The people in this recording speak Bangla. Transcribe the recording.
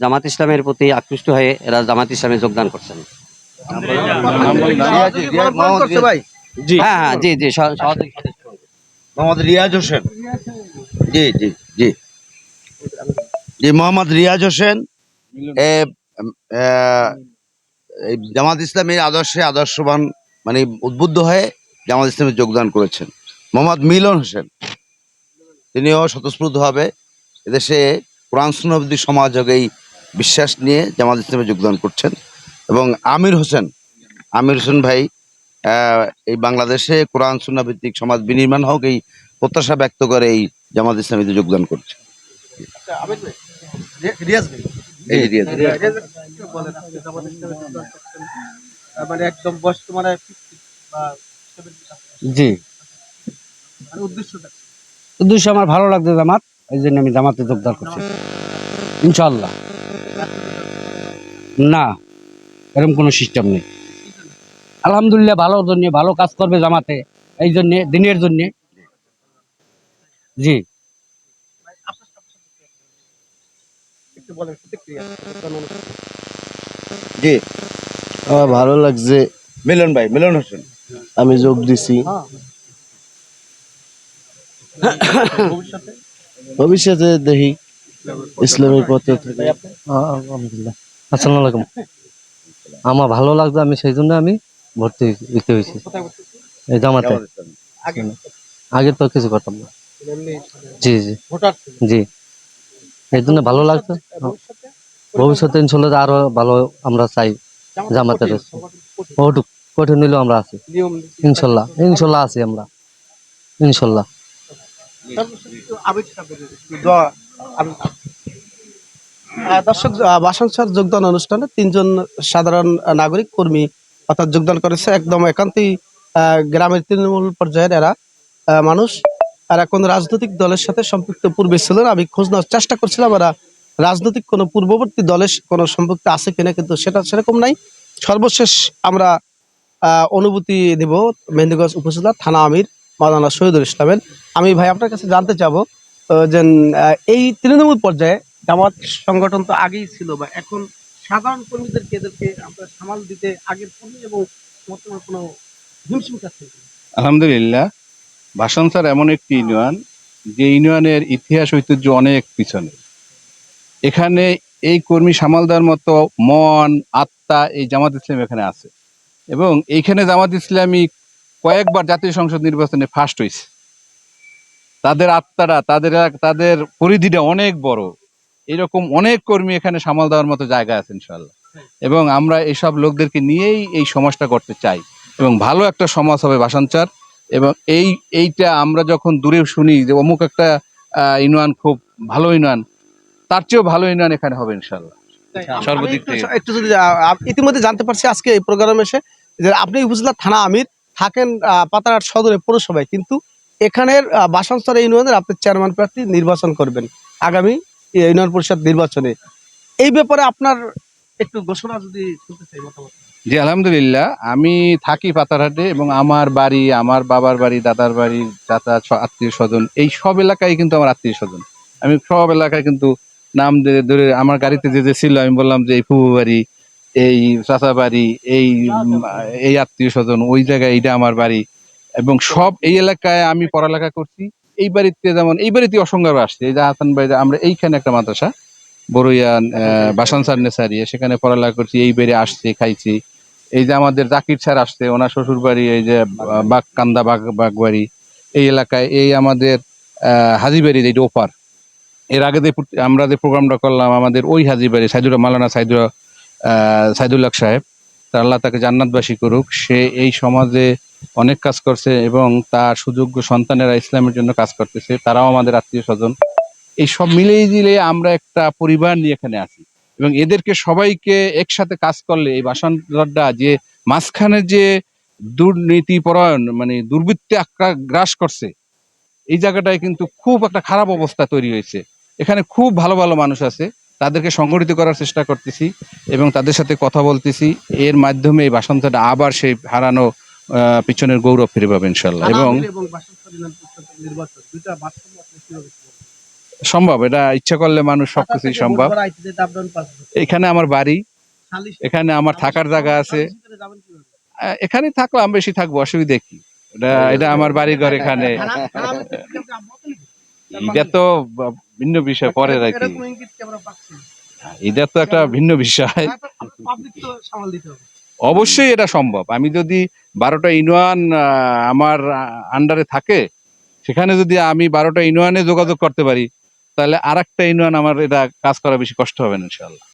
জামাত ইসলামের প্রতি আকৃষ্ট হয়ে এরা জামাত ইসলামে যোগদান করছেন। হ্যাঁ হ্যাঁ জি জি। মোহাম্মদ রিয়াজ হোসেন। জি জি জি। জি মোহাম্মদ রিয়াজ হোসেন এ, আহ, জামাত ইসলামের আদর্শে আদর্শবান মানে উদ্বুদ্ধ হয়ে জামাত ইসলামে যোগদান করেছেন। মোহাম্মদ মিলন হোসেন তিনিও স্বতঃস্ফূর্তভাবে এদেশে কোরআন সুন্নবী সমাজেই বিশ্বাস নিয়ে জামাত ইসলামে যোগদান করছেন এবং আমির হোসেন আমির হোসেন ভাই এই বাংলাদেশে কোরআন সুন্না ভিত্তিক সমাজ বিনির্মাণ হোক এই প্রত্যাশা ব্যক্ত করে এই জামাত ইসলামীতে যোগদান করছে। এই যে রিয়াজ। মানে একদম বয়স্ক বা জি। মানে উদ্দেশ্য আমার ভালো লাগছে জামাত এই জন্য আমি জামাতে যোগদান করছি। ইনশাল্লাহ না এরকম কোনো সিস্টেম নেই। আলহামদুলিল্লাহ ভালো জন্য ভালো কাজ করবে জামাতে এই জন্য দিনের জন্য। জি। একটু জি। আমার ভালো লাগছে। মিলন ভাই মিলন হোসেন। আমি যোগ দিছি। ভবিষ্যতে ভবিষ্যতে দেখি। ইসলামের পথে থেকে আলহামদুলিল্লাহ। আসসালামু আমার ভালো লাগতো আমি সেই জন্য আমি ভর্তি দিতে হয়েছি। এই জামাতে। জামাত আগে তো কিছু করতাম না। জি জি। জি। এই জন্য ভালো লাগছে। ভবিষ্যতে ইনশাল্লাহ আরও ভালো আমরা চাই কঠিন, ওটুক কঠিন নিলেও আমরা আছি। ইনশাল্লাহ ইনশাল্লাহ আছি আমরা। ইনশাল্লাহ সর্বশেষ একটু আবেগ সাবের একটু দোয়া আমি- আহ, দর্শক আহ, যোগদান অনুষ্ঠানে তিনজন সাধারণ নাগরিক কর্মী অর্থাৎ যোগদান করেছে একদম একান্তই গ্রামের তৃণমূল পর্যায়ের এরা মানুষ। আর কোন রাজনৈতিক দলের সাথে সম্পৃক্ত পূর্বে ছিল না আমি খোঁজ নেওয়ার চেষ্টা করছিলাম এরা রাজনৈতিক কোনো পূর্ববর্তী দলের কোনো সম্পৃক্ত আছে কিনা কিন্তু সেটা সেরকম নাই। সর্বশেষ আমরা অনুভূতি দেব মেহেন্দিগঞ্জ উপজেলা থানা আমির মাদানা শহীদুল ইসলামের। আমি ভাই আপনার কাছে জানতে চাবো যে এই তৃণমূল পর্যায়ে জামাত সংগঠন তো আগেই ছিল বা এখন সাধারণ কর্মীদেরকে এদেরকে আমরা সামাল দিতে আগের পূর্বে এবং বর্তমানে কোনো হিমশিম কাছে আলহামদুলিল্লাহ ভাষণ স্যার এমন একটি ইউনিয়ন, যে ইউনিয়নের ইতিহাস, ঐতিহ্য অনেক পিছনে। এখানে এই কর্মী সামাল দেওয়ার মতো মন, আত্মা এই জামাত ইসলাম এখানে আছে। এবং এইখানে জামাত ইসলামী কয়েকবার জাতীয় সংসদ নির্বাচনে ফার্স্ট হয়েছে তাদের আত্মারা তাদের তাদের পরিধিটা অনেক বড়। এরকম অনেক কর্মী এখানে সামাল দেওয়ার মতো জায়গা আছে ইনশাল্লাহ এবং আমরা এইসব লোকদেরকে নিয়েই এই সমাজটা করতে চাই। এবং ভালো একটা সমাজ হবে ভাষাঞ্চার এবং এই এইটা আমরা যখন দূরে শুনি যে অমুক একটা আহ, ইউনিয়ন খুব ভালো ইউনিয়ন তার চেয়েও ভালো ইউনিয়ন এখানে হবে ইনশাল্লাহ সর্বদিক থেকে। একটু যদি ইতিমধ্যে জানতে পারছি আজকে এই প্রোগ্রামে এসে যে আপনি উপজেলা থানা আমির থাকেন পাতারহাট সদরে পৌরসভায়। কিন্তু এখানের আহ, বাসানস্তর ইউনিয়নের আপনি চেয়ারম্যান প্রার্থী নির্বাচন করবেন। আগামী ইউনিয়ন পরিষদ নির্বাচনে। এই ব্যাপারে আপনার একটু ঘোষণা যদি জি, আলহামদুলিল্লাহ। আমি থাকি পাতারহাটে এবং আমার বাড়ি, আমার বাবার বাড়ি, দাদার বাড়ি, চাচা আত্মীয় স্বজন, এই সব এলাকায় কিন্তু আমার আত্মীয় স্বজন। আমি সব এলাকায় কিন্তু নাম ধরে- আমার গাড়িতে যে যে ছিল, আমি বললাম যে, এই ফুবু বাড়ি, এই চাচা বাড়ি, এই এই আত্মীয় স্বজন, ওই জায়গায় এইটা আমার বাড়ি। এবং সব এই এলাকায় আমি পড়ালেখা করছি। এই বাড়িতে যেমন এই বাড়িতে অসংখ্য আসছে। এই যে হাসান বাড়ি আমরা এইখানে একটা মাদ্রাসা বড়ইয়ান বাসান স্যার নেসারি সেখানে পড়ালেখা করছি এই বেড়ে আসছি খাইছি। এই যে আমাদের জাকির স্যার আসছে ওনার শ্বশুর বাড়ি এই যে বাগ বাগবাড়ি এই এলাকায় এই আমাদের আহ, হাজিবাড়ি যে ওপার এর আগে যে আমরা যে প্রোগ্রামটা করলাম আমাদের ওই হাজিবাড়ি সাইদুর মালানা সাইদুর সাইদুল্লাহ সাহেব তার আল্লাহ তাকে জান্নাতবাসী করুক সে এই সমাজে অনেক কাজ করছে এবং তার সুযোগ্য সন্তানেরা ইসলামের জন্য কাজ করতেছে, তারাও আমাদের আত্মীয় স্বজন। এই সব মিলিয়ে দিলে আমরা একটা পরিবার নিয়ে এখানে আছি। এবং এদেরকে সবাইকে একসাথে কাজ করলে এই বাসনটা যে মাঝখানে যে দুর্নীতি পরায়ণ মানে দুর্বৃত্তে গ্রাস করছে, এই জায়গাটায় কিন্তু খুব একটা খারাপ অবস্থা তৈরি হয়েছে। এখানে খুব ভালো ভালো মানুষ আছে, তাদেরকে সংগঠিত করার চেষ্টা করতেছি এবং তাদের সাথে কথা বলতেছি। এর মাধ্যমে এই বাসন্তটা আবার সেই হারানো পিছনের গৌরব ফিরে পাবে ইনশাল্লাহ এবং? সম্ভব এটা ইচ্ছা করলে মানুষ সবকিছুই সম্ভব। এখানে আমার বাড়ি এখানে আমার থাকার জায়গা আছে। এখানে থাকলাম বেশি থাকব অসুবিধে কি? এটা এটা আমার বাড়ি ঘর এখানে? এটা তো ভিন্ন বিষয় পরে রাখি কি। এটা তো একটা ভিন্ন বিষয়। অবশ্যই এটা সম্ভব। আমি যদি বারোটা ইউনিয়ন আমার আন্ডারে থাকে, সেখানে যদি আমি বারোটা ইউনিয়নে যোগাযোগ করতে পারি, তাহলে আর একটা ইউনিয়ন আমার এটা কাজ করা বেশি কষ্ট হবে না ইনশাল্লাহ